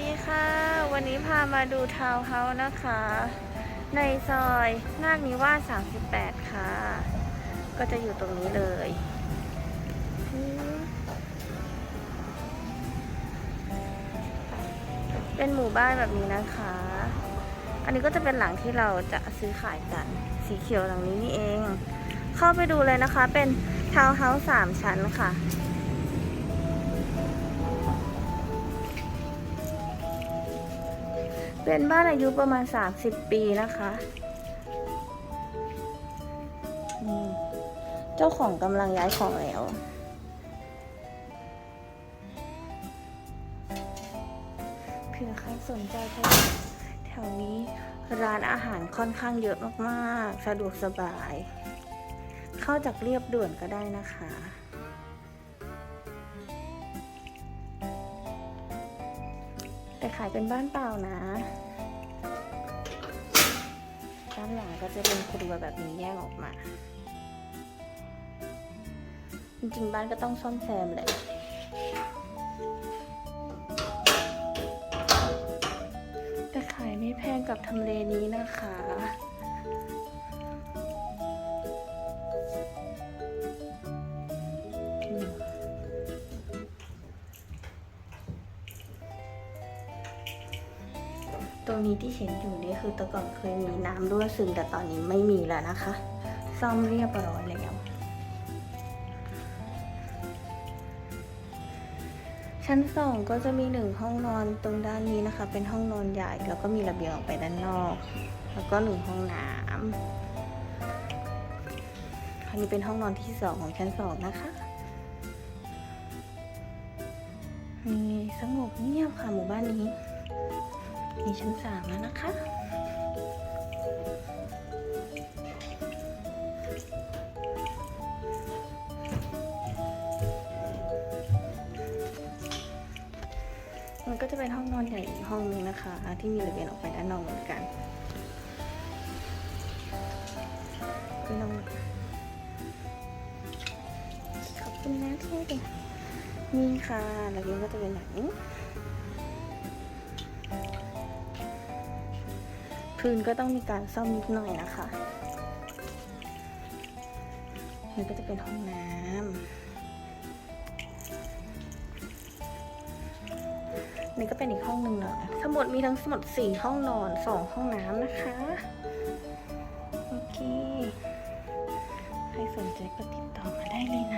ดีค่ะ วันนี้พามาดูทาวน์เฮาส์นะคะ ในซอยนาคนิวาส38 ค่ะ ก็จะอยู่ตรงนี้เลย เป็นหมู่บ้านแบบนี้นะคะ อันนี้ก็จะเป็นหลังที่เราจะซื้อขายกัน สีเขียวหลังนี้นี่เอง เข้าไปดูเลยนะคะ เป็นทาวน์เฮาส์สามชั้นค่ะ เป็นบ้านอายุประมาณ 30 ปีนะคะเจ้าของกำลังย้ายของแล้วเผื่อใครสนใจแถวนี้ร้านอาหารค่อนข้างเยอะมาก ๆ สะดวกสบาย เข้าจากเรียบด่วนก็ได้นะคะ แต่ขายเป็นบ้านเปล่านะ ด้านหลังก็จะเป็นครัวแบบนี้แยกออกมา จริงๆบ้านก็ต้องซ่อมแซมแหละแต่ขายไม่แพงกับทำเลนี้นะคะอืม ตรงนี้ที่เห็นอยู่นี่คือแต่ก่อนเคยมีน้ำรั่วซึมแต่ตอนนี้ไม่มีแล้วนะคะ ซ่อมเรียบร้อยแล้ว ชั้นสองก็จะมีหนึ่งห้องนอนตรงด้านนี้นะคะ เป็นห้องนอนใหญ่แล้วก็มีระเบียงออกไปด้านนอก แล้วก็หนึ่งห้องน้ำอันนี้เป็นห้องนอนที่สองของชั้นสองนะคะนี่สงบเงียบค่ะหมู่บ้านนี้ มีชั้นสามแล้วนะคะ มันก็จะเป็นห้องนอนใหญ่อีกห้องนึงนะคะ ที่มีระเบียงออกไปด้านนอกเหมือนกันพี่น้องขอบคุณนะที่ให้นี่ค่ะระเบียงก็จะเป็นแบบนี้ พื้นก็ต้องมีการซ่อมนิดหน่อยนะคะนี่ก็จะเป็นห้องน้ำนี่ก็เป็นอีกห้องหนึ่งเนาะทั้งหมดมีทั้งหมดสี่ห้องนอนสองห้องน้ำนะคะ โอเค ใครสนใจก็ติดต่อมาได้เลยนะ